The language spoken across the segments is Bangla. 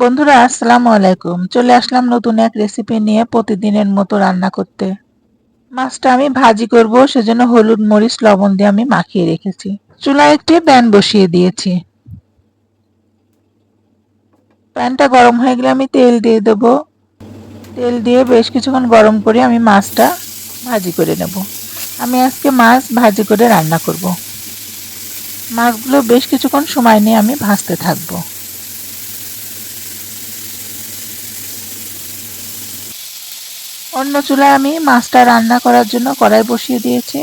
বন্ধুরা, আসসালামু আলাইকুম। চলে আসলাম নতুন এক রেসিপি নিয়ে প্রতিদিনের মতো রান্না করতে। মাছটা আমি ভাজি করব, সেজন্য হলুদ, মরিচ, লবণ দিয়ে আমি মাখিয়ে রেখেছি। চুলায় একটি প্যান বসিয়ে দিয়েছি। প্যানটা গরম হয়ে গেলে আমি তেল দিয়ে দেব। তেল দিয়ে বেশ কিছুক্ষণ গরম করে আমি মাছটা ভাজি করে নেব। আমি আজকে মাছ ভাজি করে রান্না করব। মাছগুলো বেশ কিছুক্ষণ সময় নিয়ে আমি ভাজতে থাকব। অন্য চুলায় আমি মাছটা রান্না করার জন্য কড়াই বসিয়ে দিয়েছি।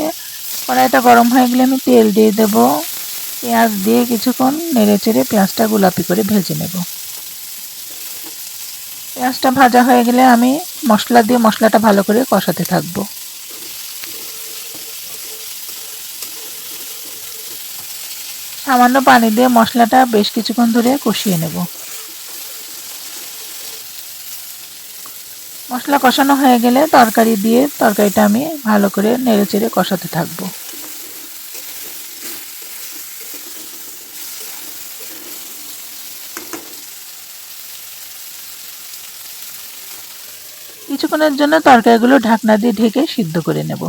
কড়াইটা গরম হয়ে গেলে আমি তেল দিয়ে দেব। পেঁয়াজ দিয়ে কিছুক্ষণ নেড়ে চেড়ে পেঁয়াজটা গোলাপি করে ভেজে নেব। পেঁয়াজটা ভাজা হয়ে গেলে আমি মশলা দিয়ে মশলাটা ভালো করে কষাতে থাকব। সামান্য পানি দিয়ে মশলাটা বেশ কিছুক্ষণ ধরে কষিয়ে নেব। মশলা কষানো হয়ে গেলে তরকারি দিয়ে তরকারিটা আমি ভালো করে নেড়ে চেড়ে কষাতে থাকব। কিছুক্ষণের জন্য তরকারিগুলো ঢাকনা দিয়ে ঢেকে সিদ্ধ করে নেব।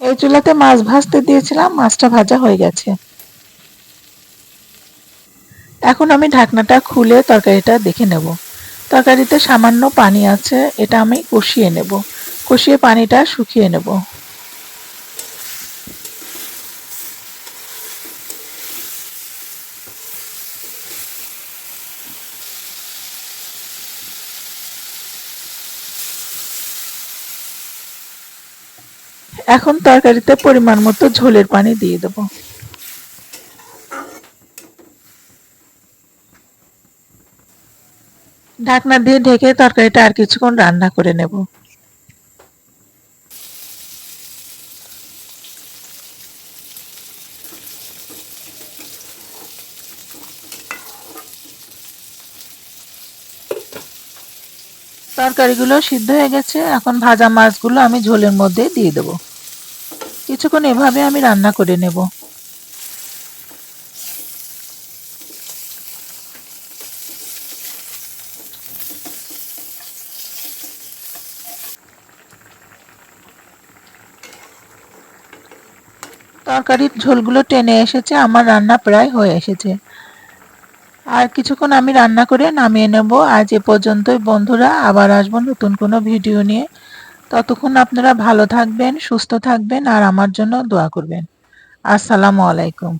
এই চুলাতে মাছ ভাজতে দিয়েছিলাম, মাছটা ভাজা হয়ে গেছে। এখন আমি ঢাকনাটা খুলে তরকারিটা দেখে নেব। তরকারিতে সামান্য পানি আছে, এটা আমি কষিয়ে নেব। কষিয়ে পানিটা শুকিয়ে নেব। এখন তরকারিতে পরিমাণ মতো ঝোলের পানি দিয়ে দেবো। ঢাকনা দিয়ে ঢেকে তরকারিটা আর কিছুক্ষণ রান্না করে নেব। তরকারিগুলো সিদ্ধ হয়ে গেছে। এখন ভাজা মাছগুলো আমি ঝোলের মধ্যে দিয়ে দেব। কিছুক্ষণ এভাবে আমি রান্না করে নেব। তরকারির ঝোলগুলো টেনে এসেছে, আমার রান্না প্রায় হয়ে এসেছে। আর কিছুক্ষণ আমি রান্না করে নামিয়ে নেব। আজ এ পর্যন্তই বন্ধুরা, আবার আসব নতুন কোনো ভিডিও নিয়ে। ততক্ষণ আপনারা ভালো থাকবেন, সুস্থ থাকবেন, আর আমার জন্য দোয়া করবেন। আসসালামু আলাইকুম।